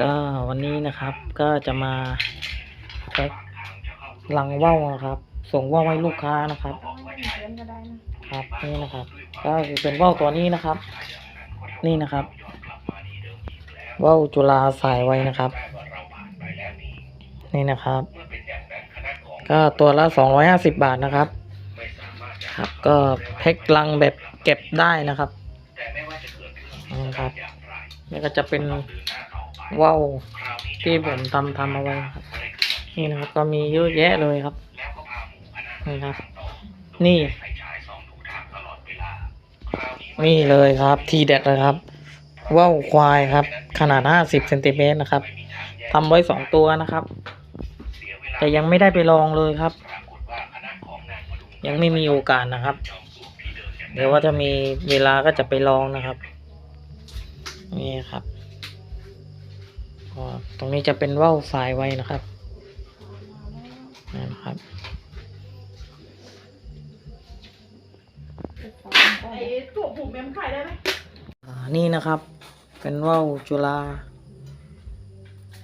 ก็วันนี้นะครับก็จะมาแพ็คลังว่าวนะครับ ส่งว่าวให้ลูกค้านะครับ ครับนี่นะครับ ก็คือเป็นว่าวตัวนี้นะครับ นี่นะครับว่าวจุฬาสายไว้นะครับ นี่นะครับ ก็ตัวละสองร้อยห้าสิบบาทนะครับ ครับก็แพ็คลังแบบเก็บได้นะครับนะครับนี่ก็จะเป็น ว่าวที่ผมทำทำเอาไว้ครับ นี่นะครับก็มีเยอะแยะเลยครับนี่ครับ นี่ นี่เลยครับ ทีเด็ดเลยครับว่าวควายครับ ขนาด50เซนติเมตรนะครับทำไว้สองตัวนะครับ แต่ยังไม่ได้ไปลองเลยครับ ยังไม่มีโอกาสนะครับ เดี๋ยวว่าจะมีเวลาก็จะไปลองนะครับ นี่ครับ ก็ตรงนี้จะเป็นว่าวสายไว้นะครับนี่นะครับไอ้ตัวผูกเมมขายได้ไหมอ่านี่นะครับ เป็นว่าวจุฬา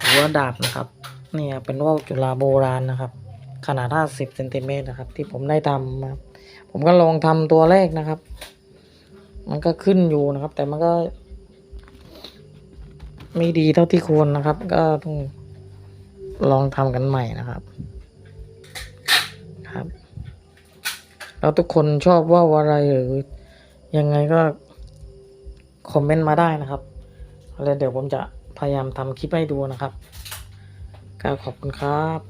หรือว่าดาบนะครับเนี่ยเป็นว่าวจุฬาโบราณนะครับ ขนาด 50เซนติเมตรนะครับ ที่ผมได้ทำมาผมก็ลองทำตัวแรกนะครับ มันก็ขึ้นอยู่นะครับ แต่มันก็ ไม่ดีเท่าที่ควรนะครับ ก็ต้องลองทำกันใหม่นะครับ ครับ แล้วทุกคนชอบว่าวอะไรหรือยังไงก็คอมเมนต์มาได้นะครับแล้วเดี๋ยวผมจะพยายามทำคลิปให้ดูนะครับก็ขอบคุณครับ